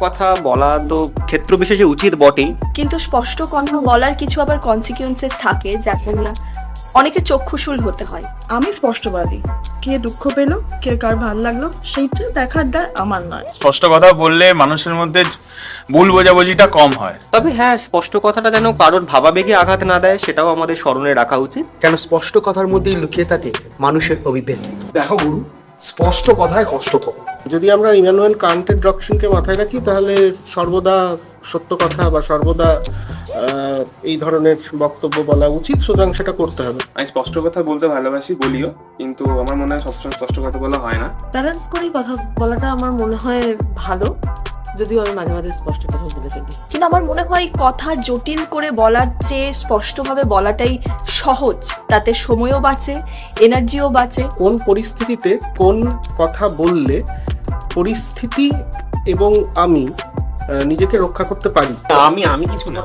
কথা বলা তো ক্ষেত্র বিশেষে উচিত বটেই। কিন্তু স্পষ্ট কথা বলার কিছু আবার কনসিকুয়েন্সেস থাকে যাতে না অনেকের চক্ষুশূল হতে হয়। আমি স্পষ্টবাদী। কে দুঃখ পেল কে কার ভালো লাগল সেইটা দেখার দায় আমার নয়। স্পষ্ট কথা বললে মানুষের মধ্যে ভুল বোঝাবুঝিটা কম হয়। তবে হ্যাঁ স্পষ্ট কথাটা যেন কারোর ভাবাবেগে আঘাত না দেয় সেটাও আমাদের স্মরণে রাখা উচিত। কেন স্পষ্ট কথার মধ্যেই লুকিয়ে থাকে মানুষের অভিভেদ দেখো গুরু স্পষ্ট কথায় কষ্ট কম যদি আমরা ইমানুয়েল কান্টের ডক্টরিনকে মাথায় রাখি তাহলে সর্বদা সত্য কথা বা সর্বদা এই ধরনের বক্তব্য বলা উচিত সুতরাং সেটা করতে হবে। আমি স্পষ্ট কথা বলতে ভালোবাসি বলিও কিন্তু আমার মনে হয় সবসময় স্পষ্ট কথা বলা হয় না। ব্যালেন্স করেই কথা বলাটা আমার মনে হয় ভালো। যদিও আমি মাঝে মাঝে স্পষ্ট কথা বলে ফেলি। কিন্তু আমার মনে হয় কথা জটিল করে বলার চেয়ে স্পষ্টভাবে বলাটাই সহজ। তাতে সময়ও বাঁচে এনার্জিও বাঁচে। কোন পরিস্থিতিতে কোন কথা বললে পরিস্থিতি এবং আমি নিজেকে রক্ষা করতে পারি। আমি আমি কিছু না।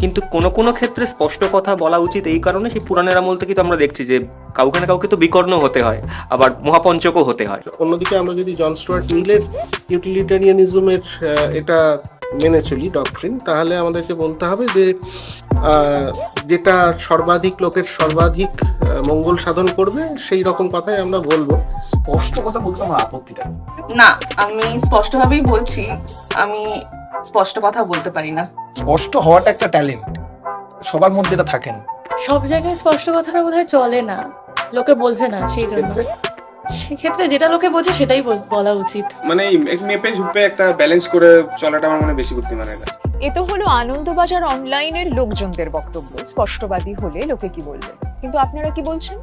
কিন্তু কোনো কোনো ক্ষেত্রে স্পষ্ট কথা বলা উচিত এই কারণে সেই পুরাণের আমল থেকে তো আমরা দেখছি যে কাউকে না কাউকে তো বিকর্ণ হতে হয় আবার মহাপঞ্চকও হতে হয়। অন্যদিকে আমরা যদি জন স্টুয়ার্ট মিলের ইউটিলিটারিয়ানিজমের এটা মেনে চলি ডক্ট্রিন তাহলে আমাদেরকে বলতে হবে যে আহ, যেটা সর্বাধিক লোকের সর্বাধিক মঙ্গল সাধন করবে সেই রকম কথাই আমরা বলব। স্পষ্ট কথা বলতে আমার আপত্তিটা না আমি স্পষ্টভাবেই বলছি আমি স্পষ্ট কথা বলতে পারি না। স্পষ্ট হওয়াটা একটা ট্যালেন্ট সবার মধ্যে এটা থাকে না সব জায়গায় স্পষ্ট কথাটা বোধহয় চলে না। লোকে বোঝে না সেই জন্য। সেক্ষেত্রে যেটা লোকে বোঝে সেটাই বলা উচিত। মানে মেপে ঝুপে একটা ব্যালেন্স করে চলাটা আমার মনে বেশি বুদ্ধিমানের কাজ এ তো হলো আনন্দবাজার অনলাইনের লোকজনদের বক্তব্য। স্পষ্টবাদী হলে লোকে কি বলবে? কিন্তু আপনারা কি বলছেন?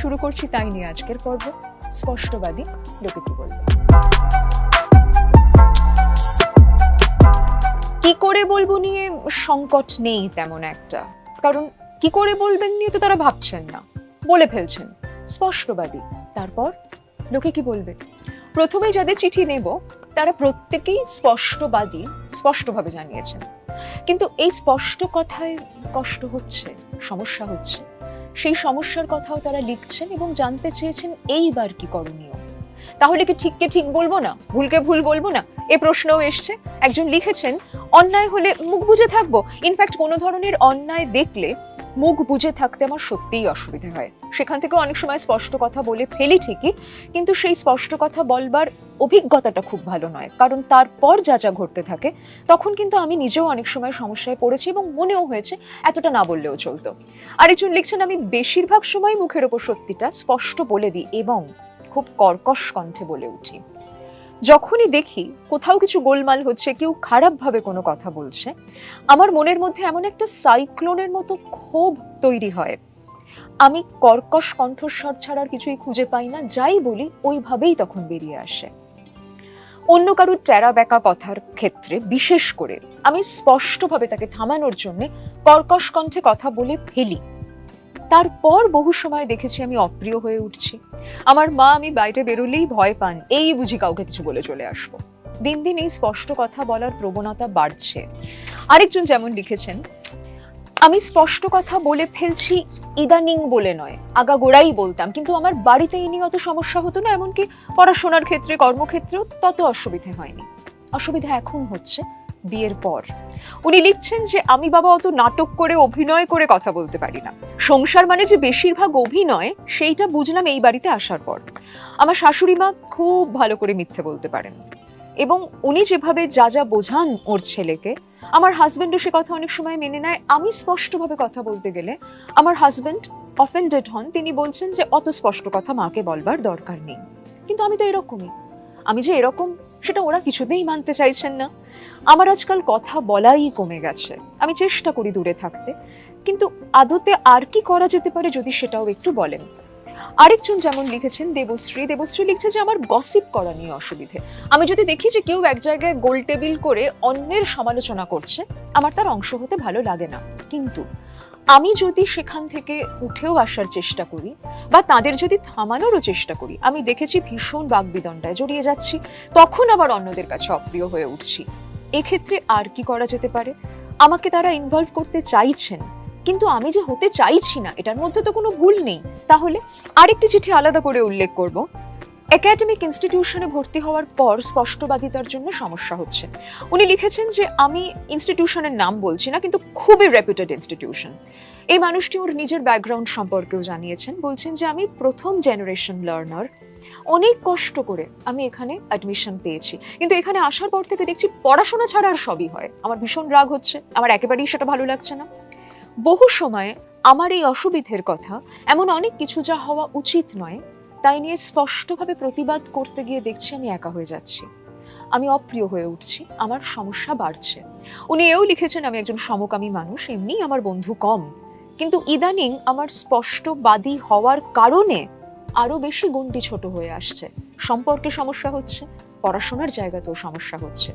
শুরু করছি তাই নিয়ে আজকের পর্ব। স্পষ্টবাদী লোকে কি বলবে? কি করে বলব নিয়ে সংকট নেই তেমন একটা। কারণ কি করে বলবেন নিয়ে তো তারা ভাবছেন না। বলে ফেলছেন। স্পষ্টবাদী। তারপর লোকে কি বলবে? প্রথমে যাদের চিঠি নেব, তারা প্রত্যেকেই স্পষ্টবাদী, স্পষ্টভাবে জানিয়েছেন। কিন্তু এই স্পষ্ট কথায় কষ্ট হচ্ছে, সমস্যা হচ্ছে। সেই সমস্যার কথাও তারা লিখছেন এবং জানতে চেয়েছেন এইবার কি করণীয়। তাহলে কি ঠিককে ঠিক বলব না? ভুলকে ভুল বলব না? এ প্রশ্নও এসছে। একজন লিখেছেন, অন্যায় হলে মুখ বুজে থাকব। ইনফ্যাক্ট কোনো ধরনের অন্যায় দেখলে মুখ বুজে থাকতে আমার সত্যিই অসুবিধা হয়। সেখান থেকে অনেক সময় স্পষ্ট কথা বলে ফেলি ঠিকই, কিন্তু সেই স্পষ্ট কথা বলবার অভিজ্ঞতাটা খুব ভালো নয়। কারণ তারপর যা যা ঘটতে থাকে, তখন কিন্তু আমি নিজেও অনেক সময় সমস্যায় পড়েছি এবং মনেও হয়েছে এতটা না বললেও চলতো। আরেকজন লিখছেন, আমি বেশিরভাগ সময় মুখের ওপর সত্যিটা স্পষ্ট বলে দিই এবং খুব কর্কশ কণ্ঠে বলে উঠি। যখনই দেখি কোথাও কিছু গোলমাল হচ্ছে, কেউ খারাপভাবে কোনো কথা বলছে, আমার মনের মধ্যে এমন একটা সাইক্লোনের মতো ক্ষোভ তৈরি হয়। আমি কর্কশ কণ্ঠস্বর ছাড়ার কিছুই খুঁজে পাই না, যাই বলি ওইভাবেই তখন বেরিয়ে আসে। অন্য কারুর টেরা বেকা কথার ক্ষেত্রে, বিশেষ করে আমি স্পষ্টভাবে তাকে থামানোর জন্য কর্কশ কণ্ঠে কথা বলে ফেলি। তারপর বহু সময় দেখেছি আমি অপ্রিয় হয়ে উঠছি। আমার মা, আমি বাইরে বেরোলেই ভয় পান, এই বুঝি কাউকে কিছু বলে চলে আসব। দিন দিন এই স্পষ্ট কথা বলার প্রবণতা বাড়ছে। আরেকজন যেমন লিখেছেন, আমি স্পষ্ট কথা বলে ফেলছি ইদানিং বলে নয়, আগাগোড়াই বলতাম, কিন্তু আমার বাড়িতে এই নিয়ে অত সমস্যা হতো না, এমনকি পড়াশোনার ক্ষেত্রে, কর্মক্ষেত্রেও তত অসুবিধে হয়নি। অসুবিধা এখন হচ্ছে বিয়ের পর। উনি লিখছেন যে, আমি বাবা অত নাটক করে, অভিনয় করে কথা বলতে পারি না। সংসার মানে যে বেশিরভাগ অভিনয়, সেইটা বুঝলাম এই বাড়িতে আসার পর। আমার শাশুড়ি মা খুব ভালো করে মিথ্যে বলতে পারেন। এবং উনি যেভাবে যা যা বোঝান ওর ছেলেকে, আমার হাজবেন্ডও সে কথা অনেক সময় মেনে নেয়। আমি স্পষ্টভাবে কথা বলতে গেলে আমার হাজবেন্ড অফেন্ডেড হন। তিনি বলছেন যে, অত স্পষ্ট কথা মাকে বলবার দরকার নেই। কিন্তু আমি তো এরকমই। আমি যে এরকম, সেটা ওরা কিছুতেই মানতে চাইছেন না। আমার আজকাল কথা বলাই কমে গেছে। আমি চেষ্টা করি দূরে থাকতে। কিন্তু আদতে আর কি করা যেতে পারে যদি সেটাও একটু বলেন? আরেকজন যেমন লিখেছেন, দেবশ্রী। দেবশ্রী লিখছে যে, আমার গসিপ করা নিয়ে অসুবিধে। আমি যদি দেখি যে কেউ এক জায়গায় গোল টেবিল করে অন্যের সমালোচনা করছে, আমার তার অংশ হতে ভালো লাগে না। কিন্তু আমি যদি সেখান থেকে উঠেও আসার চেষ্টা করি বা তাদের যদি থামানোরও চেষ্টা করি, আমি দেখেছি ভীষণ বাগবিদণ্ডায় জড়িয়ে যাচ্ছি, তখন আবার অন্যদের কাছে অপ্রিয় হয়ে উঠছি। এক্ষেত্রে আর কি করা যেতে পারে? আমাকে তারা ইনভলভ করতে চাইছেন, কিন্তু আমি যে হতে চাইছি না, এটার মধ্যে তো কোনো ভুল নেই। তাহলে আরেকটি চিঠি আলাদা করে উল্লেখ করব। একাডেমিক ইনস্টিটিউশনে ভর্তি হওয়ার পর স্পষ্টবাদিতার জন্য সমস্যা হচ্ছে। উনি লিখেছেন যে, আমি ইনস্টিটিউশনের নাম বলছি না, কিন্তু খুবই রেপুটেড ইনস্টিটিউশন। এই মানুষটি ওর নিজের ব্যাকগ্রাউন্ড সম্পর্কেও জানিয়েছেন। বলছেন যে, আমি প্রথম জেনারেশন লার্নার। অনেক কষ্ট করে আমি এখানে অ্যাডমিশন পেয়েছি। কিন্তু এখানে আসার পর থেকে দেখছি পড়াশোনা ছাড়া আর সবই হয়। আমার ভীষণ রাগ হচ্ছে। আমার একেবারেই সেটা ভালো লাগছে না। বহু সময়ে আমার এই অসুবিধের কথা এমন অনেক কিছু যা হওয়া উচিত নয় তাই নিয়ে স্পষ্টভাবে প্রতিবাদ করতে গিয়ে দেখছি আমি একা হয়ে যাচ্ছি। আমি অপ্রিয় হয়ে উঠছি, আমার সমস্যা বাড়ছে। উনি এও লিখেছেন, আমি একজন সমকামী মানুষ, এমনি আমার বন্ধু কম। কিন্তু ইদানিং আমার স্পষ্টবাদী হওয়ার কারণে আরও বেশি গুণটি ছোট হয়ে আসছে। সম্পর্কে সমস্যা হচ্ছে, পড়াশোনার জায়গাতেও সমস্যা হচ্ছে।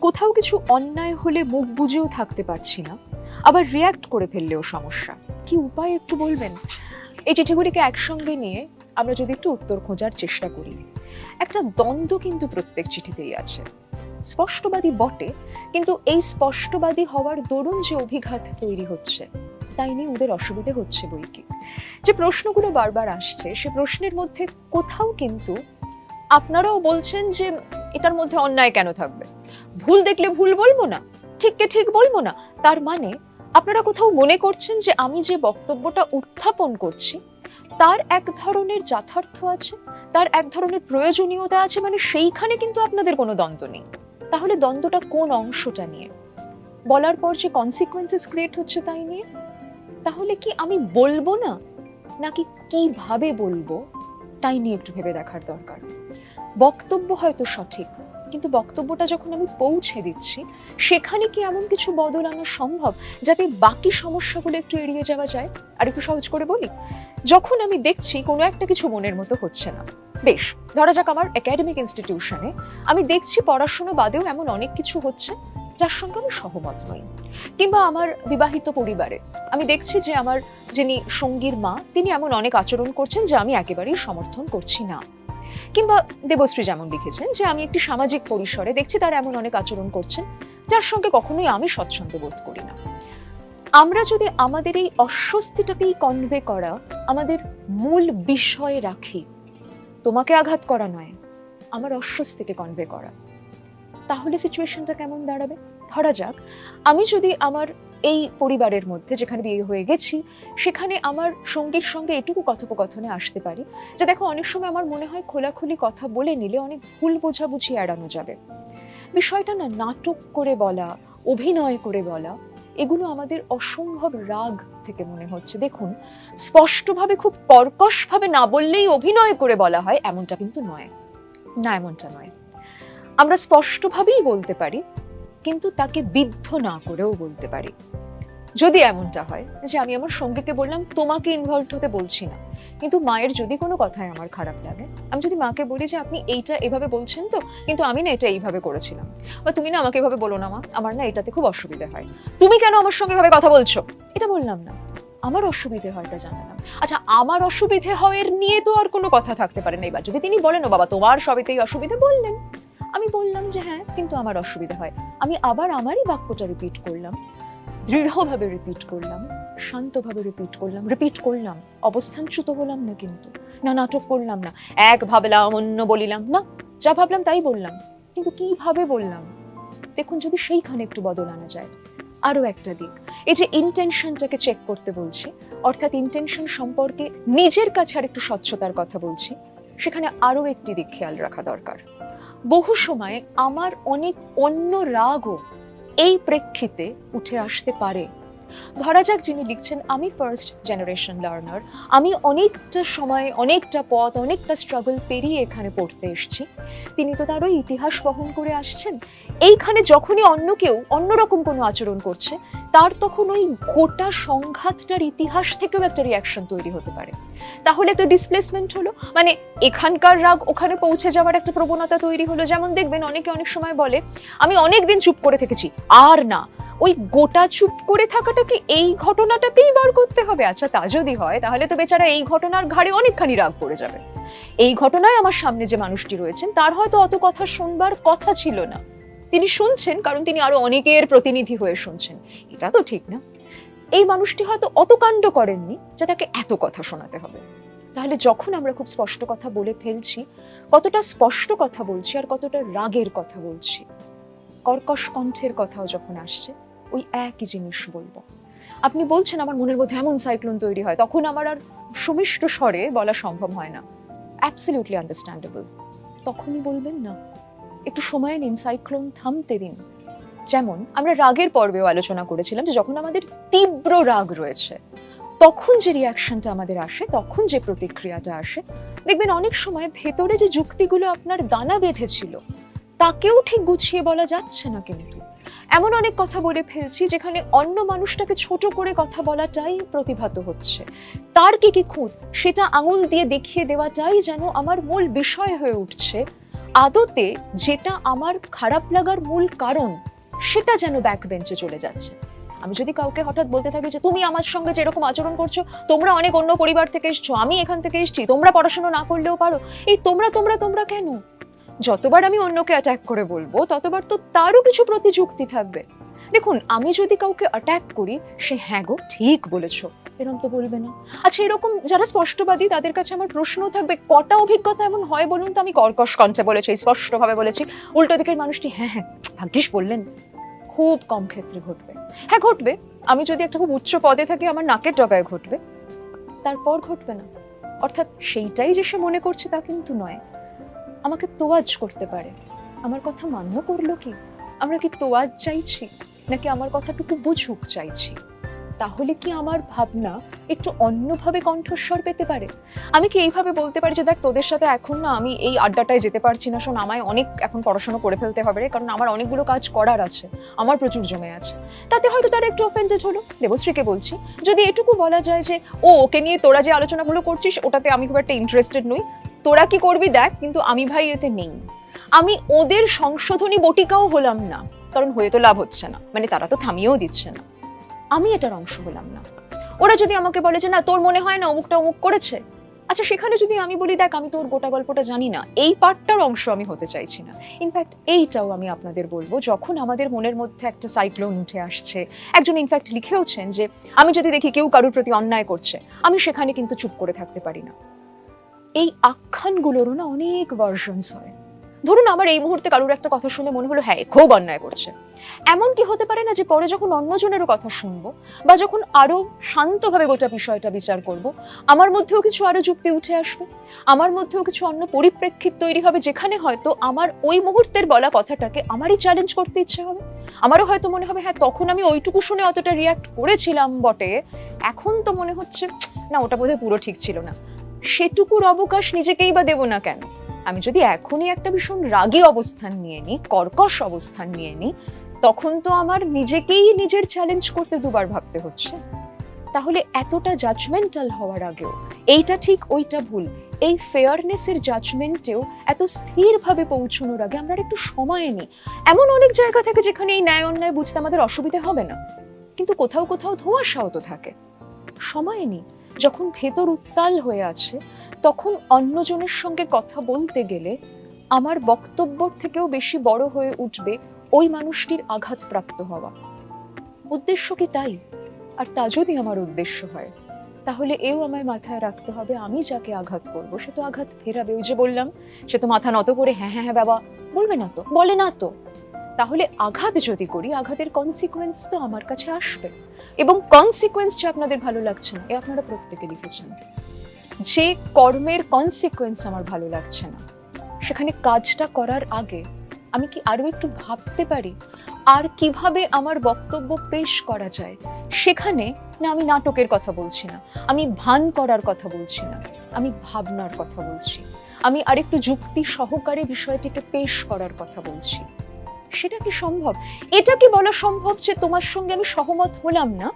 কোথাও কিছু অন্যায় হলে মুখ বুঝেও থাকতে পারছি না, আবার রিয়াক্ট করে ফেললেও সমস্যা। কি উপায় একটু বলবেন? এই চিঠিগুলিকে একসঙ্গে নিয়ে আমরা যদি একটু উত্তর খোঁজার চেষ্টা করি, একটা দ্বন্দ্ব কিন্তু প্রত্যেক চিঠিতেই আছে। স্পষ্টবাদী বটে, কিন্তু এই স্পষ্টবাদী হওয়ার দরুন যে অভিঘাত তৈরি হচ্ছে, তাই নিয়ে ওদের অসুবিধে হচ্ছে বই কি। যে প্রশ্নগুলো বারবার আসছে, সে প্রশ্নের মধ্যে কোথাও কিন্তু আপনারাও বলছেন যে এটার মধ্যে অন্যায় কেন থাকবে? ভুল দেখলে ভুল বলব না, ঠিককে ঠিক বলব না, তার মানে আপনারা কোথাও মনে করছেন যে আমি যে বক্তব্যটা উত্থাপন করছি তার এক ধরনের যথার্থ আছে, তার এক ধরনের প্রয়োজনীয়তা আছে মানে সেইখানে কিন্তু আপনাদের কোনো দ্বন্দ্ব নেই। তাহলে দ্বন্দ্বটা কোন অংশটা নিয়ে? বলার পর যে কনসিকুয়েন্সেস ক্রিয়েট হচ্ছে তাই নিয়ে? তাহলে কি আমি বলব না? নাকি কীভাবে বলব? তাই নিয়ে একটু ভেবে দেখার দরকার। বক্তব্য হয়তো সঠিক কিন্তু বক্তব্যটা যখন আমি পৌঁছে দিচ্ছি, সেখানে কি এমন কিছু বদল আনা সম্ভব যাতে বাকি সমস্যাগুলো একটু এড়িয়ে যাওয়া যায়? আর একটু সহজ করে বলি, যখন আমি দেখছি কোনো একটা কিছু মনের মতো হচ্ছে না, বেশ, ধরা যাক আমার একাডেমিক ইনস্টিটিউশনে আমি দেখছি পড়াশোনা বাদেও এমন অনেক কিছু হচ্ছে, যার সঙ্গে আমি সহমত নই। কিংবা আমার বিবাহিত পরিবারে, আমি দেখছি যে আমার যিনি সঙ্গীর মা, তিনি এমন অনেক আচরণ করছেন যা আমি একেবারেই সমর্থন করছি না। কিংবা দেবশ্রী যেমন লিখেছেন যে, আমি একটি সামাজিক পরিসরে দেখছি তারা এমন অনেক আচরণ করছেন, যার সঙ্গে কখনোই আমি স্বচ্ছন্দ বোধ করি না। আমরা যদি আমাদের এই অস্বস্তিটাকেই কনভে করা, আমাদের মূল বিষয়ে রাখি, তোমাকে আঘাত করা নয়, আমার অস্বস্তিকে কনভে করা, তাহলে সিচুয়েশনটা কেমন দাঁড়াবে? ধরা যাক, আমি যদি আমার এই পরিবারের মধ্যে যেখানে বিয়ে হয়ে গেছি, সেখানে আমার সঙ্গীর সঙ্গে এটুকু কথোপকথনে আসতে পারি। যে দেখো, অনেক সময় আমার মনে হয় খোলাখুলি কথা বলে নিলে অনেক ভুল বোঝাবুঝি এড়ানো যাবে। বিষয়টা না, নাটক করে বলা, অভিনয় করে বলা, এগুলো আমাদের অসম্ভব রাগ থেকে মনে হচ্ছে। দেখুন, স্পষ্টভাবে খুব কর্কশভাবে না বললেই অভিনয় করে বলা হয়, এমনটা কিন্তু নয়। না, এমনটা নয়। আমরা স্পষ্টভাবেই বলতে পারি কিন্তু তাকে বিদ্ধ না করেও বলতে পারি। যদি এমনটা হয় যে আমি আমার সঙ্গীকে বললাম, তোমাকে ইনভলভ হতে বলছি না। কিন্তু মায়ের যদি কোনো কথায় আমার খারাপ লাগে, আমি যদি মাকে বলি যে আপনি এইটা এভাবে বলছেন তো, কিন্তু আমি না এটা এইভাবে করেছিলাম। বা তুমি না আমাকে এভাবে বলো না মা, আমার না এটাতে খুব অসুবিধা হয়। তুমি কেন আমার সঙ্গে এভাবে কথা বলছো? এটা বললাম না। আমার অসুবিধে হয় এটা জানালাম আচ্ছা আমার অসুবিধে হওয়ার নিয়ে তো আর কোনো কথা থাকতে পারে না। এবার যদি তিনি বলেন, "ও বাবা, তোমার সবেতেই অসুবিধা, বললেন। আমি বললাম যে হ্যাঁ কিন্তু আমার অসুবিধা হয়। আমি আবার আমারই বাক্যটা রিপিট করলাম। দৃঢ়ভাবে রিপিট করলাম, শান্তভাবে রিপিট করলাম রিপিট করলাম, অবস্থানচ্যুত হলাম না কিন্তু। না নাটক করলাম না, এক ভাবলাম, অন্য বলিলাম, না, যা ভাবলাম তাই বললাম। কিন্তু কীভাবে বললাম? দেখুন, যদি সেইখানে একটু বদল আনা যায়। আরও একটা দিক, এই যে ইন্টেনশনটাকে চেক করতে বলছি, অর্থাৎ ইন্টেনশন সম্পর্কে নিজের কাছে আর একটু স্বচ্ছতার কথা বলছি, সেখানে আরও একটি দিক খেয়াল রাখা দরকার। বহু সময় আমার অনেক অন্য রাগও এই প্রেক্ষিতে উঠে আসতে পারে। ধরা যাক যিনি লিখছেন, আমি ফার্স্ট জেনারেশন লার্নার আমি অনেকটা সময়, অনেকটা পথ, অনেকটা স্ট্রাগল পেরিয়ে এখানে পড়তে এসেছি। তিনি তো তারও ইতিহাস বহন করে আসছেন। এইখানে যখনই অন্য কেউ অন্যরকম কোনো আচরণ করছে, তার তখন ওই গোটা সংঘাতটার ইতিহাস থেকেও একটা রিয়াকশন তৈরি হতে পারে। তাহলে একটা ডিসপ্লেসমেন্ট হলো। মানে এখানকার রাগ ওখানে পৌঁছে যাওয়ার একটা প্রবণতা তৈরি হলো। যেমন দেখবেন, অনেকে অনেক সময় বলে, আমি অনেক দিন চুপ করে থেকেছি, আর না। ওই গোটা চুপ করে থাকাটাকে এই ঘটনাটাতেই বার করতে হবে? আচ্ছা তা যদি হয়, তাহলে তো বেচারা এই ঘটনার ঘাড়ে অনেকখানি রাগ পড়ে যাবে। এই ঘটনায় আমার সামনে যে মানুষটি রয়েছেন, তার হয়তো অত কথা শুনবার কথা ছিল না। তিনি শুনছেন, কারণ তিনি আরও অনেকের প্রতিনিধি হয়ে শুনছেন। এটা তো ঠিক না। এই মানুষটি হয়তো অত কাণ্ড করেননি যে তাকে এত কথা শোনাতে হবে। তাহলে যখন আমরা খুব স্পষ্ট কথা বলে ফেলছি, কতটা স্পষ্ট কথা বলছি আর কতটা রাগের কথা বলছি, কর্কশ কণ্ঠের কথাও যখন আসছে ওই একই জিনিস বলব। আপনি বলছেন আমার মনের মধ্যে এমন সাইক্লোন তৈরি হয়, তখন আমার আর সুমিষ্ট স্বরে বলা সম্ভব হয় না। অ্যাবসলিউটলি আন্ডারস্ট্যান্ডেবল তখনই বলবেন না। একটু সময় নিন সাইক্লোন থামতে দিন। যেমন আমরা রাগের পর্বেও আলোচনা করেছিলাম যে যখন আমাদের তীব্র রাগ রয়েছে, তখন যে রিয়াকশনটা আমাদের আসে, তখন যে প্রতিক্রিয়াটা আসে, দেখবেন অনেক সময় ভেতরে যে যুক্তিগুলো আপনার দানা বেঁধেছিল, তাকেও ঠিক গুছিয়ে বলা যাচ্ছে না কিন্তু। এমন অনেক কথা বলে ফেলছি যেখানে অন্য মানুষটাকে ছোট করে কথা বলাটাই প্রতিভাত হচ্ছে। তার কি কি খুঁত সেটা আঙুল দিয়ে দেখিয়ে দেওয়াটাই যেন আমার মূল বিষয় হয়ে উঠছে। আদতে যেটা আমার খারাপ লাগার মূল কারণ, সেটা যেন ব্যাক বেঞ্চে চলে যাচ্ছে। আমি যদি কাউকে হঠাৎ বলতে থাকি যে, তুমি আমার সঙ্গে যেরকম আচরণ করছ, তোমরা অনেক অন্য পরিবার থেকে এসছো, আমি এখান থেকে এসেছি, তোমরা পড়াশোনা না করলেও পারো। এই তোমরা তোমরা তোমরা কেন? যতবার আমি অন্যকে অ্যাটাক করে বলব, ততবার তো তারও কিছু প্রতিযুক্তি থাকবে। দেখুন, আমি যদি কাউকে অ্যাটাক করি, সে হ্যাঁ গো, ঠিক বলেছ। এরকম তো বলবে না। আচ্ছা এরকম যারা স্পষ্টবাদী, তাদের কাছে আমার প্রশ্ন থাকবে, কটা অভিজ্ঞতা এমন হয় বলুন তো? আমি কর্কশ কণ্ঠে বলেছি, স্পষ্টভাবে বলেছি। উল্টো দিকের মানুষটি হ্যাঁ হ্যাঁ ভাগ্যিস বললেন। খুব কম ক্ষেত্রে ঘটবে। হ্যাঁ ঘটবে। আমি যদি একটা খুব উচ্চ পদে থাকি, আমার নাকের ডগায় ঘটবে। তারপর ঘটবে না। অর্থাৎ সেইটাই যে সে মনে করছে তা কিন্তু নয়। আমাকে তোয়াজ করতে পারে। আমার কথা মান্য করল কি? আমরা কি তোয়াজ চাইছি? নাকি আমার কথাটুকু বুঝুক চাইছি? তাহলে কি আমার ভাবনা একটু অন্যভাবে কণ্ঠস্বর পেতে পারে? আমি কি এইভাবে বলতে পারি যে, দেখ, তোদের সাথে এখন না আমি এই আড্ডাটায় যেতে পারছি না। শোন, আমায় অনেক এখন পড়াশোনা করে ফেলতে হবে রে। কারণ আমার অনেকগুলো কাজ করার আছে। আমার প্রচুর জমে আছে। তাতে হয়তো তারা একটু অফেন্ডেড হলো। দেবশ্রীকে বলছি, যদি এটুকু বলা যায় যে, ও, ওকে নিয়ে তোরা যে আলোচনাগুলো করছিস, ওটাতে আমি খুব একটা ইন্টারেস্টেড নই। তোরা কি করবি দেখ, কিন্তু আমি ভাই এতে নেই। আমি ওদের সংশোধনী বটিকাও হলাম না, কারণ হয়ে তো লাভ হচ্ছে না। মানে তারা তো থামিয়েও দিচ্ছে না। আমি এটার অংশ হলাম না। ওরা যদি আমাকে বলে যে, না, তোর মনে হয় না অমুকটা অমুক করেছে? আচ্ছা সেখানে যদি আমি বলি, দেখ, আমি তোর গোটা গল্পটা জানি না। এই পার্টটার অংশ আমি হতে চাইছি না। ইনফ্যাক্ট এইটাও আমি আপনাদের বলব, যখন আমাদের মনের মধ্যে একটা সাইক্লোন উঠে আসছে। একজন ইনফ্যাক্ট লিখেওছেন যে, আমি যদি দেখি কেউ কারোর প্রতি অন্যায় করছে, আমি সেখানে কিন্তু চুপ করে থাকতে পারি না। এই আখ্যানগুলোরও না অনেক ভার্সনস হয়। ধরুন আমার এই মুহূর্তে কারোর একটা কথা শুনে মনে হলো হ্যাঁ খুব অন্যায় করছে। এমন কি হতে পারে না যে পরে যখন অন্যজনেরও কথা শুনব বা যখন আরও শান্তভাবে গোটা বিষয়টা বিচার করব, আমার মধ্যেও কিছু আরও যুক্তি উঠে আসবে? আমার মধ্যেও কিছু অন্য পরিপ্রেক্ষিত তৈরি হবে যেখানে হয়তো আমার ওই মুহূর্তের বলা কথাটাকে আমারই চ্যালেঞ্জ করতে ইচ্ছে হবে। আমারও হয়তো মনে হবে হ্যাঁ তখন আমি ওইটুকু শুনে অতটা রিয়াক্ট করেছিলাম বটে। এখন তো মনে হচ্ছে, না, ওটা বোধহয় পুরো ঠিক ছিল না। সেটুকুর অবকাশ নিজেকেই বা দেব না কেন? আমি যদি এখনই একটা ভীষণ রাগী অবস্থান নিয়ে নিই, কর্কশ অবস্থান নিয়ে নিই, তখন তো আমার নিজেকেই নিজের চ্যালেঞ্জ করতে দুবার ভাবতে হচ্ছে। তাহলে এতটা জাজমেন্টাল হওয়ার আগেও, এইটা ঠিক, ওইটা ভুল, এই ফেয়ারনেসের জাজমেন্টেও এত স্থিরভাবে পৌঁছানোর আগে আমরা একটু সময় নিই। এমন অনেক জায়গা থাকে যেখানে এই ন্যায় অন্যায় বুঝতে আমাদের অসুবিধা হবে না। কিন্তু কোথাও কোথাও ধোঁয়াশাও তো থাকে। সময় নিই। যখন ভেতর উত্তাল হয়ে আছে, তখন অন্যজনের সঙ্গে কথা বলতে গেলে আমার বক্তব্যর থেকেও বেশি বড় হয়ে উঠবে ওই মানুষটির আঘাতপ্রাপ্ত হওয়া। উদ্দেশ্য কি তাই? আর তা যদি আমার উদ্দেশ্য হয়, তাহলে এও আমায় মাথায় রাখতে হবে আমি যাকে আঘাত করব, সে তো আঘাত ফেরাবে। ওই যে বললাম, সে তো মাথা নত করে হ্যাঁ হ্যাঁ হ্যাঁ বাবা, বলবে না তো? বলে না তো? তাহলে আঘাত যদি করি, আঘাতের কনসিকোয়েন্স তো আমার কাছে আসবে। এবং কনসিকোয়েন্স যে আপনাদের ভালো লাগছে না, এ আপনারা প্রত্যেকে লিখেছেন। যে কর্মের কনসিকোয়েন্স আমার ভালো লাগছে না, সেখানে কাজটা করার আগে আমি কি আরও একটু ভাবতে পারি, আর কীভাবে আমার বক্তব্য পেশ করা যায়? সেখানে না আমি নাটকের কথা বলছি না, আমি ভান করার কথা বলছি না, আমি ভাবনার কথা বলছি, আমি আরেকটু যুক্তি সহকারে বিষয়টিকে পেশ করার কথা বলছি। সেটা কি সম্ভব? এটা কি বলা সম্ভব যে তোমার সঙ্গে আমি সহমত হলাম না?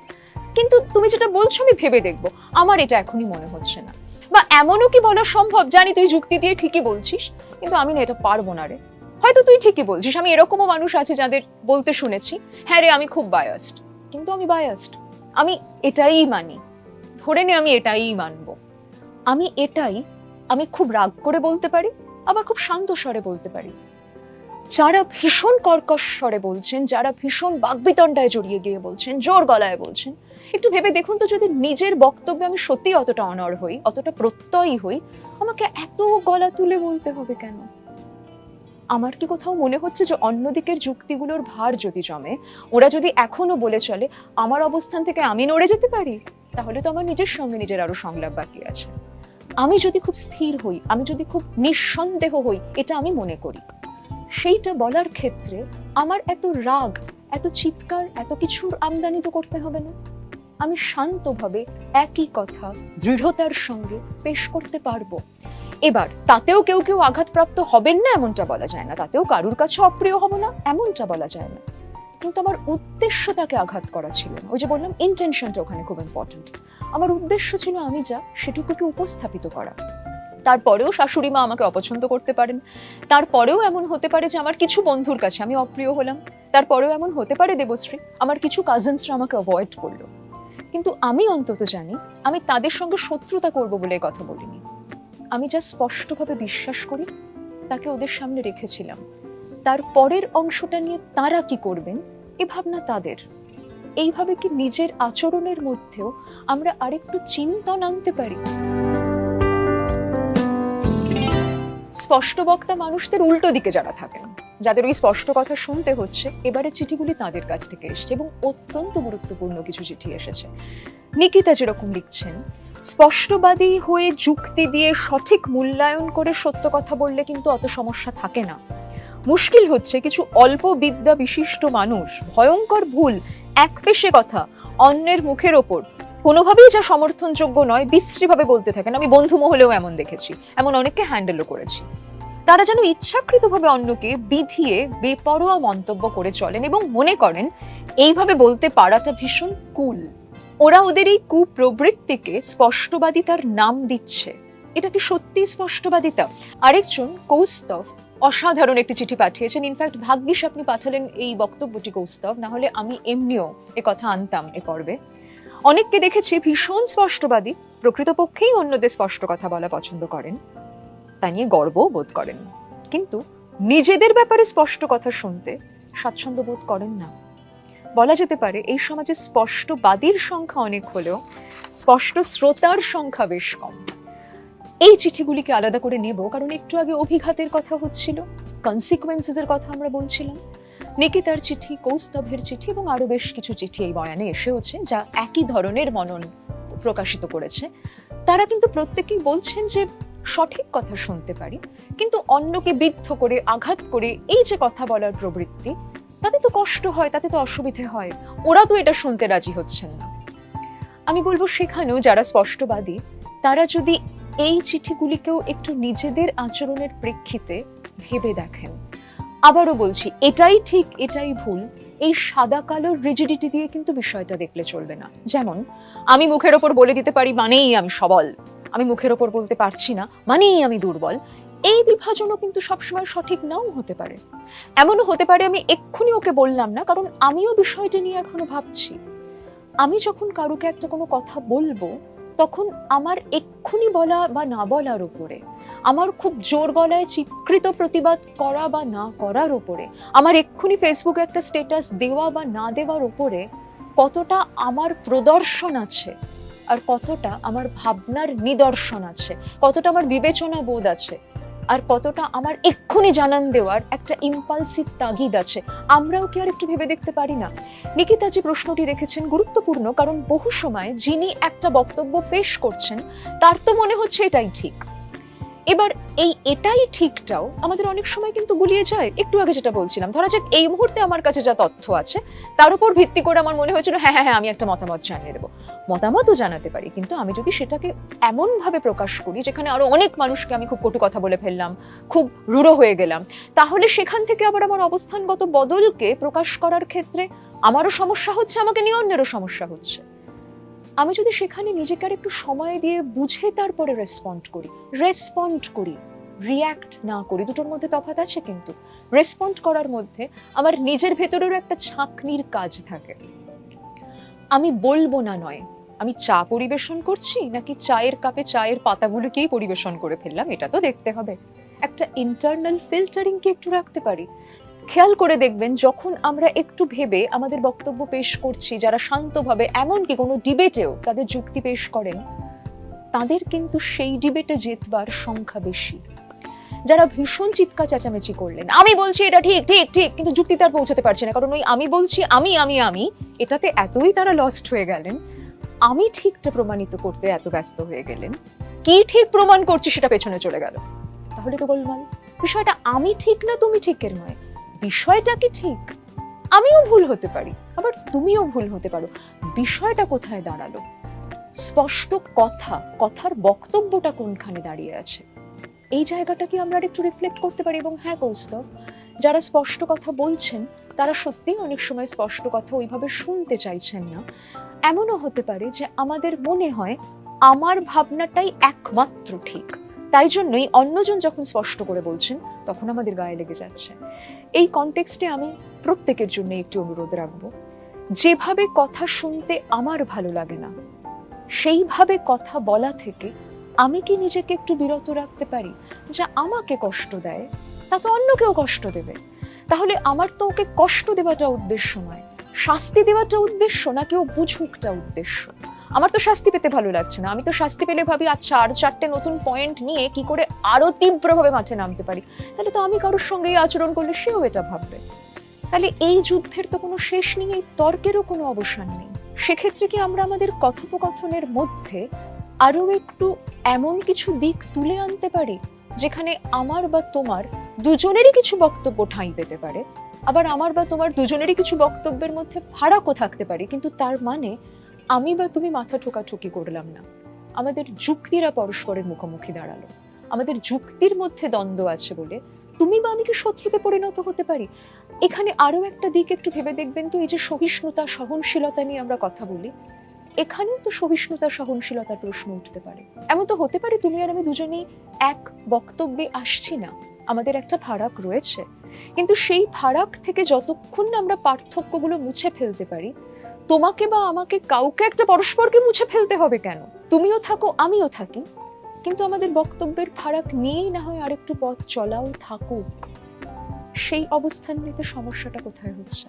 কিন্তু তুমি যেটা বলছো আমি ভেবে দেখব। আমার এটা এখনই মনে হচ্ছে না। বা এমনও কি বলা সম্ভব? জানি তুই যুক্তি দিয়ে ঠিকই বলছিস, কিন্তু আমি না এটা পারব না রে। হয়তো তুই ঠিকই বলছিস। আমি এরকমও মানুষ আছে যাদের বলতে শুনেছি হ্যাঁ রে, আমি খুব বায়াসড কিন্তু আমি বায়াসড আমি এটাই মানি। ধরে নে আমি এটাই মানবো। আমি এটাই আমি খুব রাগ করে বলতে পারি, আবার খুব শান্ত স্বরে বলতে পারি। যারা ভীষণ কর্কশ স্বরে বলছেন, যারা ভীষণ বাগবিতণ্ডায় জড়িয়ে গিয়ে বলছেন, জোর গলায় বলছেন, একটু ভেবে দেখুন তো যদি নিজের বক্তব্যে আমি সত্যি অতটা অনর হই, অতটা প্রত্যয়ী হই, আমাকে এত গলা তুলে বলতে হবে কেন? আমার কি কোথাও মনে হচ্ছে যে অন্যদিকের যুক্তিগুলোর ভার যদি জমে, ওরা যদি এখনও বলে চলে, আমার অবস্থান থেকে আমি নড়ে যেতে পারি? তাহলে তো আমার নিজের সঙ্গে নিজের আরও সংলাপ বাকি আছে। আমি যদি খুব স্থির হই, আমি যদি খুব নিঃসন্দেহ হই, এটা আমি মনে করি। সেইটা বলার ক্ষেত্রে আমার এত রাগ, এত চিৎকার, এত কিছুর আমদানি তো করতে হবে না। আমি শান্তভাবে একই কথা দৃঢ়তার সঙ্গে পেশ করতে পারব। এবার, তাতেও কেউ কেউ আঘাতপ্রাপ্ত হবেন না এমনটা বলা যায় না। তাতেও কারুর কাছে অপ্রিয় হব না, এমনটা বলা যায় না। কিন্তু আমার উদ্দেশ্য তাকে আঘাত করা ছিল না। ওই যে বললাম ইন্টেনশনটা ওখানে খুব ইম্পর্টেন্ট আমার উদ্দেশ্য ছিল আমি যা, সেটুকুকে উপস্থাপিত করা। তারপরেও শাশুড়ি মা আমাকে অপছন্দ করতে পারেন। তারপরেও এমন হতে পারে যে আমার কিছু বন্ধুর কাছে আমি অপ্রিয় হলাম। তারপরেও এমন হতে পারে দেবশ্রী, আমার কিছু কাজিনসরা আমাকে অ্যাভয়েড করল। কিন্তু আমি অন্তত জানি, আমি তাদের সঙ্গে শত্রুতা করব বলে কথা বলিনি। আমি যা স্পষ্টভাবে বিশ্বাস করি, তাকে ওদের সামনে রেখেছিলাম। তার পরের অংশটা নিয়ে তারা কি করবেন, এ ভাবনা তাদের। এইভাবে কি নিজের আচরণের মধ্যেও আমরা আরেকটু চিন্তন আনতে পারি? স্পষ্ট বক্তা মানুষদের উল্টো দিকে যারা থাকেন, যাদের ওই স্পষ্ট কথা শুনতে হচ্ছে এবারে চিঠিগুলি তাদের কাছ থেকে এসেছে এবং অত্যন্ত গুরুত্বপূর্ণ কিছু চিঠি এসেছে। নিকিতা যেরকম লিখছেন, স্পষ্টবাদী হয়ে যুক্তি দিয়ে সঠিক মূল্যায়ন করে সত্য কথা বললে কিন্তু অত সমস্যা থাকে না। মুশকিল হচ্ছে কিছু অল্প বিদ্যা বিশিষ্ট মানুষ, ভয়ঙ্কর ভুল, এক পেশে কথা, অন্যের মুখের ওপর কোনোভাবেই যা সমর্থনযোগ্য নয়, বিশ্রীভাবে বলতে থাকেন। আমি বন্ধু মহলেও এমন দেখেছি, এমন অনেককে হ্যান্ডেলও করেছি। তারা যেন ইচ্ছাকৃতভাবে অন্যকে বিধিয়ে বেপরোয়া মন্তব্য করে চলেন এবং মনে করেন, এইভাবে বলতে পারাটা ভীষণ কুল ওরা ওদের এই কুপ্রবৃত্তিকে স্পষ্টবাদিতার নাম দিচ্ছে। এটা কি সত্যি স্পষ্টবাদিতা? আরেকজন কৌস্তব অসাধারণ একটি চিঠি পাঠিয়েছেন। ইনফ্যাক্ট ভাগ্যিস আপনি পাঠালেন এই বক্তব্যটি কৌস্তব না হলে আমি এমনিও এ কথা আনতাম এ পর্বে। অনেককে দেখেছি ভীষণ স্পষ্টবাদী, প্রকৃতপক্ষেই অন্যদের স্পষ্ট কথা বলা পছন্দ করেন। তা নিয়ে গর্বও বোধ করেন। কিন্তু নিজেদের ব্যাপারে স্পষ্ট কথা শুনতে স্বাচ্ছন্দ্য বোধ করেন না। বলা যেতে পারে, এই সমাজে স্পষ্টবাদীর সংখ্যা অনেক হলেও স্পষ্ট শ্রোতার সংখ্যা বেশ কম। এই চিঠিগুলিকে আলাদা করে নেব, কারণ একটু আগে অভিঘাতের কথা হচ্ছিল কনসিকুয়েন্সেসের কথা আমরা বলছিলাম। নিকিতার চিঠি, কৌস্তভের চিঠি এবং আরও বেশ কিছু চিঠি এই বয়ানে এসেওছে যা একই ধরনের মনন প্রকাশিত করেছে। তারা কিন্তু প্রত্যেকেই বলছেন যে সঠিক কথা শুনতে পারি, কিন্তু অন্যকে বিদ্ধ করে, আঘাত করে এই যে কথা বলার প্রবৃত্তি, তাতে তো কষ্ট হয়, তাতে তো অসুবিধে হয়। ওরা তো এটা শুনতে রাজি হচ্ছেন না। আমি বলব সেখানেও যারা স্পষ্টবাদী, তারা যদি এই চিঠিগুলিকেও একটু নিজেদের আচরণের প্রেক্ষিতে ভেবে দেখেন। আবারও বলছি, এটাই ঠিক, এটাই ভুল। এই সাদা কালো রিজিডিটি দিয়ে কিন্তু বিষয়টা দেখলে চলবে না। যেমন, আমি মুখের ওপর বলে দিতে পারি, মানেই আমি সবল। আমি মুখের ওপর বলতে পারছি না, মানেই আমি দুর্বল। এই বিভাজনও কিন্তু সবসময় সঠিক নাও হতে পারে। এমনও হতে পারে, আমি এক্ষুনি ওকে বললাম না, কারণ আমিও বিষয়টা নিয়ে এখনও ভাবছি। আমি যখন কারুকে একটা কোনো কথা বলব তখন আমার এক্ষুনি বলা বা না বলার উপরে, আমার খুব জোর গলায় চিৎকৃত প্রতিবাদ করা বা না করার উপরে, আমার এক্ষুনি ফেসবুকে একটা স্টেটাস দেওয়া বা না দেওয়ার উপরে কতটা আমার প্রদর্শন আছে আর কতটা আমার ভাবনার নিদর্শন আছে, কতটা আমার বিবেচনা বোধ আছে আর কতটা আমার এক্ষুনি জানান দেওয়ার একটা ইম্পালসিভ তাগিদ আছে, আমরাও কি আর একটু ভেবে দেখতে পারি না? নিকিতা যে প্রশ্নটি রেখেছেন গুরুত্বপূর্ণ, কারণ বহু সময় যিনি একটা বক্তব্য পেশ করছেন, তার তো মনে হচ্ছে এটাই ঠিক। এবার এই এটাই ঠিকটাও আমাদের অনেক সময় কিন্তু গুলিয়ে যায়। একটু আগে যেটা বলছিলাম, ধরা যাক এই মুহূর্তে আমার কাছে যা তথ্য আছে, তার উপর ভিত্তি করে আমার মনে হয়েছিল হ্যাঁ হ্যাঁ হ্যাঁ আমি একটা মতামত জানিয়ে দেবো। মতামতও জানাতে পারি, কিন্তু আমি যদি সেটাকে এমনভাবে প্রকাশ করি, যেখানে আরও অনেক মানুষকে আমি খুব কটু কথা বলে ফেললাম, খুব রূঢ় হয়ে গেলাম, তাহলে সেখান থেকে আবার আমার অবস্থানগত বদলকে প্রকাশ করার ক্ষেত্রে আমারও সমস্যা হচ্ছে, আমাকে নিয়ে অন্যেরও সমস্যা হচ্ছে। আমি যদি সেখানে নিজেকে আর একটু সময় দিয়ে বুঝে তারপরে রেসপন্ড করি রেসপন্ড করি রিয়্যাক্ট না করি, দুটোর মধ্যে তফাৎ আছে কিন্তু। রেসপন্ড করার মধ্যে আমার নিজের ভেতরেরও একটা ছাঁকনির কাজ থাকে। আমি বলব না নয়, আমি চা পরিবেশন করছি নাকি চায়ের কাপে চায়ের পাতাগুলোকেই পরিবেশন করে ফেললাম, এটা তো দেখতে হবে। একটা ইন্টারনাল ফিল্টারিং কি একটু রাখতে পারি খেয়াল করে দেখবেন, যখন আমরা একটু ভেবে আমাদের বক্তব্য পেশ করছি, যারা শান্তভাবে, এমনকি কোনো ডিবেটেও তাদের যুক্তি পেশ করেন, তাদের কিন্তু সেই ডিবেটে জেতবার সংখ্যা বেশি। যারা ভীষণ চিৎকার চেঁচামেচি করলেন, আমি বলছি এটা ঠিক ঠিক ঠিক, কিন্তু যুক্তি তার পৌঁছাতে পারছে না, কারণ ওই আমি বলছি, আমি আমি আমি, এটাতে এতই তারা লস্ট হয়ে গেলেন, আমি ঠিকটা প্রমাণিত করতে এত ব্যস্ত হয়ে গেলেন, কি ঠিক প্রমাণ করছি সেটা পেছনে চলে গেল। তাহলে তো গোলমাল। বিষয়টা, আমি ঠিক না, তুমি ঠিকের নয়। বিষয়টা কি ঠিক? আমিও ভুল হতে পারি, আবার তুমিও ভুল হতে পারো। বিষয়টা কোথায় দাঁড়াল? স্পষ্ট কথা, কথার বক্তব্যটা কোনখানে দাঁড়িয়ে আছে? এই জায়গাটা কি আমরা একটু রিফ্লেক্ট করতে পারি? এবং হ্যাঁ কৌস্তব, যারা স্পষ্ট কথা বলছেন, তারা সত্যিই অনেক সময় স্পষ্ট কথা ওইভাবে শুনতে চাইছেন না। এমনও হতে পারে যে আমাদের মনে হয় আমার ভাবনাটাই একমাত্র ঠিক। তাই জন্যই অন্যজন যখন স্পষ্ট করে বলছেন, তখন আমাদের গায়ে লেগে যাচ্ছে। এই কনটেক্সটে আমি প্রত্যেকের জন্য একটি অনুরোধ রাখব। যেভাবে কথা শুনতে আমার ভালো লাগে না, সেইভাবে কথা বলা থেকে আমি কি নিজেকে একটু বিরত রাখতে পারি? যা আমাকে কষ্ট দেয়, তা তো অন্য কেউ কষ্ট দেবে। তাহলে আমার তো ওকে কষ্ট দেওয়াটা উদ্দেশ্য নয়, শাস্তি দেওয়াটা উদ্দেশ্য না কেউ বুঝুকটা উদ্দেশ্য? আমার তো শাস্তি পেতে ভালো লাগছে না। আমি তো শাস্তি পেলে ভাবি আচ্ছা আর চারটে নতুন পয়েন্ট নিয়ে কি করে আরও তীব্রভাবে মাঠে নামতে পারি। তাহলে তো আমি কারোর সঙ্গে আচরণ করলে সেও এটা ভাববে। তাহলে এই যুদ্ধের তো কোনো শেষ নেই, এই তর্কেরও কোনো অবসান নেই। সেক্ষেত্রে কি আমরা আমাদের কথোপকথনের মধ্যে আরও একটু এমন কিছু দিক তুলে আনতে পারি, যেখানে আমার বা তোমার দুজনেরই কিছু বক্তব্য ঠাঁই পেতে পারে? আবার আমার বা তোমার দুজনেরই কিছু বক্তব্যের মধ্যে ফারাকও থাকতে পারে, কিন্তু তার মানে আমি বা তুমি মাথা ঠোকাঠুকি করলাম না। আমাদের যুক্তিরা পরস্পরের মুখোমুখি দাঁড়াল। আমাদের যুক্তির মধ্যে দ্বন্দ্ব আছে বলে তুমি বা আমি কি শত্রুতে পরিণত হতে পারি? এখানে আরও একটা দিক একটু ভেবে দেখবেন তো, এই যে সহিষ্ণুতা, সহনশীলতা নিয়ে আমরা কথা বলি। এখানেও তো সহিষ্ণুতা, সহনশীলতার প্রশ্ন উঠতে পারে। এমন তো হতে পারে তুমি আর আমি দুজনেই এক বক্তব্যে আসছি না। আমাদের একটা ফারাক রয়েছে। কিন্তু সেই ফারাক থেকে যতক্ষণ আমরা পার্থক্যগুলো মুছে ফেলতে পারি তোমাকে বা আমাকে কাউকে একটা পরস্পরকে মুছে ফেলতে হবে কেন? তুমিও থাকো, আমিও থাকি। কিন্তু আমাদের বক্তব্যের ফারাক নিয়েই না হয় আরেকটু পথ চলাও, থাকুক। সেই অবস্থান নিতে সমস্যাটা কোথায় হচ্ছে?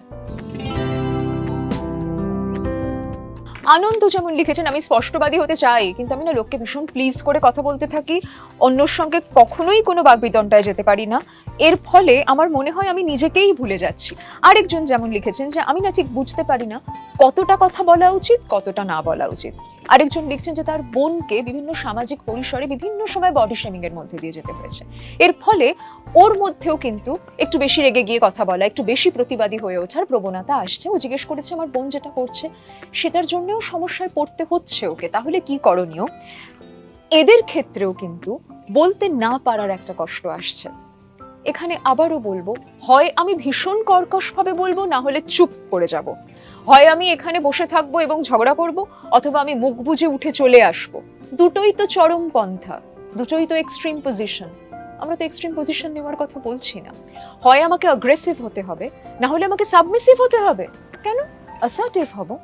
আনন্দ যেমন লিখেছেন, আমি স্পষ্টবাদী হতে চাই, কিন্তু আমি না লোককে ভীষণ প্লিজ করে কথা বলতে থাকি। অন্যর সঙ্গে কখনোই কোনো বাগবিতণ্ডায় যেতে পারি না। এর ফলে আমার মনে হয় আমি নিজেকেই ভুলে যাচ্ছি। আরেকজন যেমন লিখেছেন যে, আমি না ঠিক বুঝতে পারি না কতটা কথা বলা উচিত, কতটা না বলা উচিত। আরেকজন লিখছেন যে তার বোনকে বিভিন্ন সামাজিক পরিসরে বিভিন্ন সময় বডি শেমিং এর মধ্যে দিয়ে যেতে হয়েছে। এর ফলে ওর মধ্যেও কিন্তু একটু বেশি রেগে গিয়ে কথা বলা, একটু বেশি প্রতিবাদী হয়ে ওঠার প্রবণতা আসছে। ও জিজ্ঞেস করেছে, আমার বোন যেটা করছে, সেটার জন্যও সমস্যায় পড়তে হচ্ছে ওকে, তাহলে কি করণীয়? এদের ক্ষেত্রেও কিন্তু বলতে না পারার একটা কষ্ট আসছে। এখানে আবারও বলব, হয় আমি ভীষণ কর্কশভাবে বলব, না হলে চুপ করে যাব। হয় আমি এখানে বসে থাকব এবং ঝগড়া করব, অথবা আমি মুখ বুজে উঠে চলে আসব। দুটোই তো চরম পন্থা, দুটোই তো এক্সট্রিম পজিশন আমরা তো এক্সট্রিম পজিশন নেওয়ার কথা বলছি না। হয় আমাকে অ্যাগ্রেসিভ হতে হবে, না হলে আমাকে সাবমিসিভ হতে হবে। কেন? অ্যাসার্টিভ হব।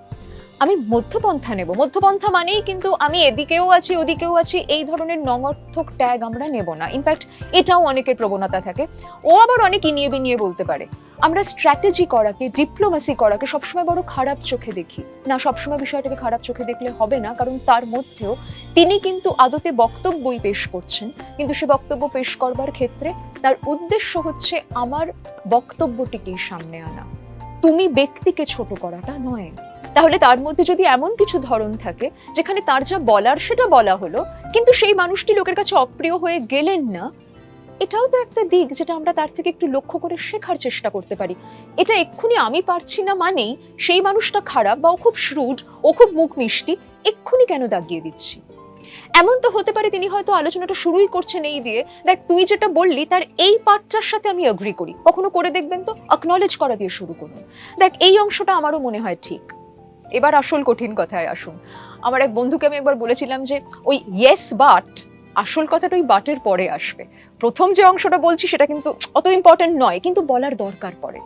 আমি মধ্যপন্থা নেব। মধ্যপন্থা মানেই কিন্তু আমি এদিকেও আছি, ওদিকেও আছি, এই ধরনের নঙর্থক ট্যাগ আমরা নেব না। ইনফ্যাক্ট এটাও অনেকের প্রবণতা থাকে। ও আবার অনেক ইনিয়ে বিনিয়ে বলতে পারে। আমরা স্ট্র্যাটেজি করাকে ডিপ্লোমেসি করাকে সবসময় বড় খারাপ চোখে দেখি। না, সবসময় বিষয়টাকে খারাপ চোখে দেখলে হবে না, কারণ তার মধ্যেও তিনি কিন্তু আদতে বক্তব্যই পেশ করছেন। কিন্তু সে বক্তব্য পেশ করবার ক্ষেত্রে তার উদ্দেশ্য হচ্ছে আমার বক্তব্যটিকেই সামনে আনা। তুমি ব্যক্তিকে ছোট করাটা নয়। তাহলে তার মধ্যে যদি এমন কিছু ধরন থাকে, যেখানে তার যা বলার সেটা বলা হলো, কিন্তু সেই মানুষটি লোকের কাছে অপ্রিয় হয়ে গেলেন না, এটাও তো একটা দিক যেটা আমরা তার থেকে একটু লক্ষ্য করে শেখার চেষ্টা করতে পারি। এটা এক্ষুনি আমি পারছি না মানেই সেই মানুষটা খারাপ বা ও খুব শ্রুড ও খুব মুখ মিষ্টি, এক্ষুনি কেন দাগিয়ে দিচ্ছি? এমন তো হতে পারে তিনি হয়তো আলোচনাটা শুরুই করছেন এই দিয়ে। দেখ, তুই যেটা বললি, তার এই পার্টটার সাথে আমি অ্যাগ্রি করি। কখনো করে দেখবেন তো? অ্যাকনলেজ করা দিয়ে শুরু করুন। দেখ, এই অংশটা আমারও মনে হয় ঠিক। এবার আসল কঠিন কথায় আসুন। আমার এক বন্ধুকে আমি একবার বলেছিলাম যে, ওই ইয়েস বাট আসল কথাটা ওই বাটের পরে আসবে। প্রথম যে অংশটা বলছি, সেটা কিন্তু অত ইম্পর্টেন্ট নয়, কিন্তু বলার দরকার পড়ে।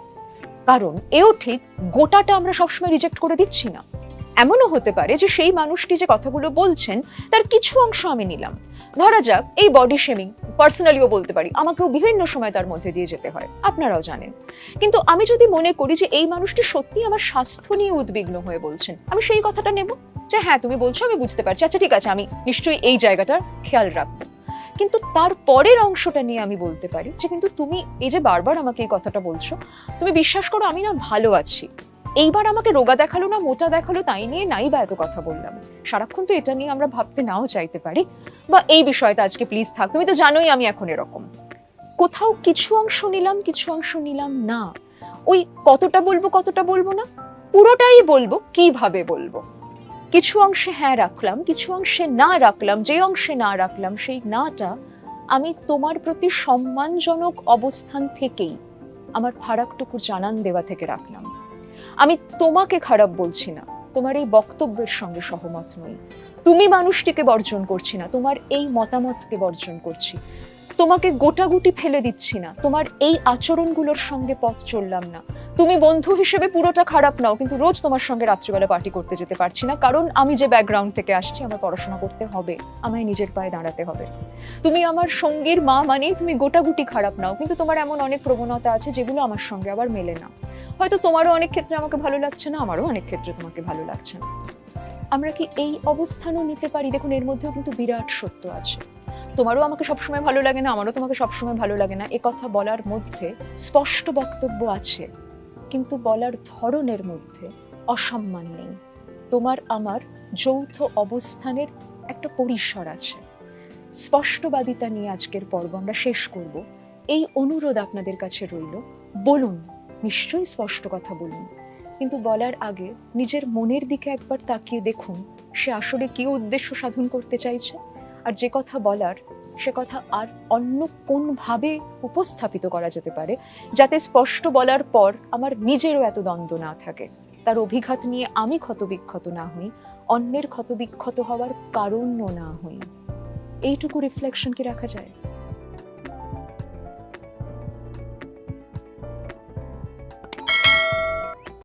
কারণ, এও ঠিক গোটাটা আমরা সবসময় রিজেক্ট করে দিচ্ছি না। এমনও হতে পারে যে সেই মানুষটি যে কথাগুলো বলছেন, তার কিছু অংশ আমি নিলাম। ধরা যাক, এই বডি শেমিং পার্সোনালিও বলতে পারি, আমাকেও বিভিন্ন সময় তার মধ্যে দিয়ে যেতে হয়, আপনারাও জানেন। কিন্তু আমি যদি মনে করি যে এই মানুষটি সত্যি আমার স্বাস্থ্য নিয়ে উদ্বিগ্ন হয়ে বলছেন, আমি সেই কথাটা নেব যে হ্যাঁ তুমি বলছো, আমি বুঝতে পারছি আচ্ছা ঠিক আছে, আমি নিশ্চয়ই এই জায়গাটার খেয়াল রাখব। কিন্তু তার পরের অংশটা নিয়ে আমি বলতে পারি যে, কিন্তু তুমি এই যে বারবার আমাকে এই কথাটা বলছো, তুমি বিশ্বাস করো আমি না ভালো আছি। এইবার আমাকে রোগা দেখাল না, মোটা দেখাল, তাই নিয়ে নাই বা এত কথা বললাম। সারাক্ষণ তো এটা নিয়ে আমরা ভাবতে নাও চাইতে পারি। বা এই বিষয়টা আজকে প্লিজ থাক, তুমি তো জানোই আমি এখন এরকম। কোথাও কিছু অংশ নিলাম, কিছু অংশ নিলাম না। ওই কতটা বলব কতটা বলব না? পুরোটাই বলব, কীভাবে বলব? কিছু অংশে হ্যাঁ রাখলাম, কিছু অংশে না রাখলাম, যে অংশে না রাখলাম, সেই নাটা আমি তোমার প্রতি সম্মানজনক অবস্থান থেকেই আমার ফারাকটুকু জানান দেওয়া থেকে রাখলাম। আমি তোমাকে খারাপ বলছি না। তোমার এই বক্তব্যের সঙ্গে সহমত নই। তুমি মানুষটিকে বর্জন করছি না, তোমার এই মতামতকে বর্জন করছি। তোমাকে গোটাগুটি ফেলে দিচ্ছি না। তোমার এই আচরণগুলোর সঙ্গে পথ চললাম না। তুমি বন্ধু হিসেবে পুরোটা খারাপ নাও, কিন্তু রোজ তোমার সঙ্গে রাত্রিবেলা পার্টি করতে যেতে পারছি না। কারণ আমি যে ব্যাকগ্রাউন্ড থেকে আসছি, আমার পড়াশোনা করতে হবে। আমায় নিজের পায়ে দাঁড়াতে হবে। তুমি আমার সঙ্গীর মা মানে তুমি গোটাগুটি খারাপ নাও, কিন্তু তোমার এমন অনেক প্রবণতা আছে যেগুলো আমার সঙ্গে আবার মেলে না। হয়তো তোমারও অনেক ক্ষেত্রে আমাকে ভালো লাগছে না, আমারও অনেক ক্ষেত্রে তোমাকে ভালো লাগছে না। আমরা কি এই অবস্থানও নিতে পারি? দেখুন, এর মধ্যেও কিন্তু বিরাট সত্য আছে। তোমারও আমাকে সবসময় ভালো লাগে না, আমারও তোমাকে সবসময় ভালো লাগে না। এ কথা বলার মধ্যে স্পষ্ট বক্তব্য আছে, কিন্তু বলার ধরনের মধ্যে অসম্মান নেই। তোমার আমার যৌথ অবস্থানের একটা পরিসর আছে। স্পষ্টবাদিতা নিয়ে আজকের পর্ব আমরা শেষ করব। এই অনুরোধ আপনাদের কাছে রইল, বলুন, নিশ্চয়ই স্পষ্ট কথা বলুন, কিন্তু বলার আগে নিজের মনের দিকে একবার তাকিয়ে দেখুন, সে আসলে কি উদ্দেশ্য সাধন করতে চাইছে। আর যে কথা বলার, সে কথা আর অন্য কোনভাবে উপস্থাপিত করা যেতে পারে, যাতে স্পষ্ট বলার পর আমার নিজেরও এত দ্বন্দ্ব না থাকে। তার অভিঘাত নিয়ে আমি ক্ষতবিক্ষত না হই, অন্যের ক্ষতবিক্ষত হওয়ার কারণও না হই। এইটুকু রিফ্লেকশন কি রাখা যায়?